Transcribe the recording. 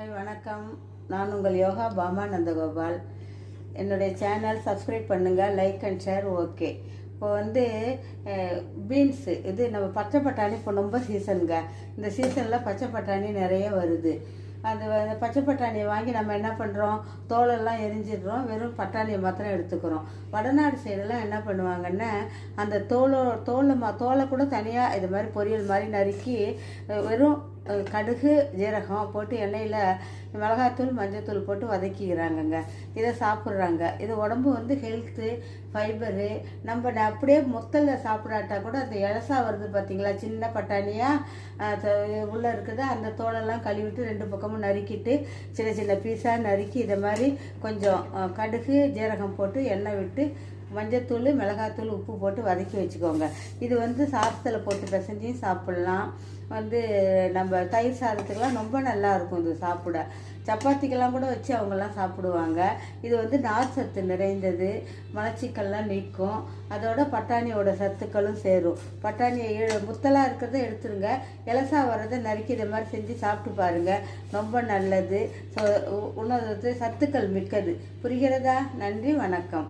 வணக்கம். நான் உங்கள் யோகா பாமா நந்தகோபால். என்னுடைய சேனல் சப்ஸ்கிரைப் பண்ணுங்கள் லைக் அண்ட் ஷேர் ஓகே இப்போ வந்து பீன்ஸு இது நம்ம பச்சை பட்டாணி இப்போ ரொம்ப சீசனுங்க இந்த சீசனில் பச்சை பட்டாணி நிறைய வருது. அந்த பச்சை பட்டாணியை வாங்கி நம்ம என்ன பண்ணுறோம் தோலெல்லாம் எரிஞ்சிடுறோம். வெறும் பட்டாணியை மாத்திரம் எடுத்துக்கிறோம். வடநாடு சைடெல்லாம் என்ன பண்ணுவாங்கன்னா அந்த தோலோ தோலை மா தோலை கூட தனியாக இது மாதிரி பொரியல் மாதிரி நறுக்கி வெறும் கடுகு ஜீரகம் போட்டு எண்ணெயில் மிளகாத்தூள் மஞ்சத்தூள் போட்டு வதக்கிக்கிறாங்கங்க. இதை சாப்பிட்றாங்க. இது உடம்பு வந்து ஹெல்த்து ஃபைபரு நம்ம அப்படியே முத்தல்ல சாப்பிடாட்டா கூட அந்த இலசா வருது பார்த்தீங்களா சின்ன பட்டாணியாக உள்ளே இருக்குது. அந்த தோலெல்லாம் கழுவிட்டு ரெண்டு பக்கமும் நறுக்கிட்டு சின்ன சின்ன பீஸாக நறுக்கி இதை மாதிரி கொஞ்சம் கடுகு ஜீரகம் போட்டு எண்ணெய் விட்டு மஞ்சத்தூள் மிளகாத்தூள் உப்பு போட்டு வதக்கி வச்சுக்கோங்க. இது வந்து சாதத்தில் போட்டு பிசைஞ்சியும் சாப்பிட்லாம். வந்து நம்ம தயிர் சாதத்துக்கெல்லாம் ரொம்ப நல்லா இருக்கும் இது சாப்பிட. சப்பாத்திக்கெல்லாம் கூட வச்சு அவங்கெல்லாம் சாப்பிடுவாங்க. இது வந்து நார் சத்து நிறைந்தது. மலச்சிக்கல்லாம் நிற்கும் அதோட பட்டாணியோட சத்துக்களும் சேரும். பட்டாணியை முத்தலாக இருக்கிறத எடுத்துருங்க. இலசா வர்றதை நறுக்கி இதை மாதிரி செஞ்சு சாப்பிட்டு பாருங்க. ரொம்ப நல்லது. ஸோ உணவு சத்துக்கள் மிக்கது. புரிகிறதா? நன்றி வணக்கம்.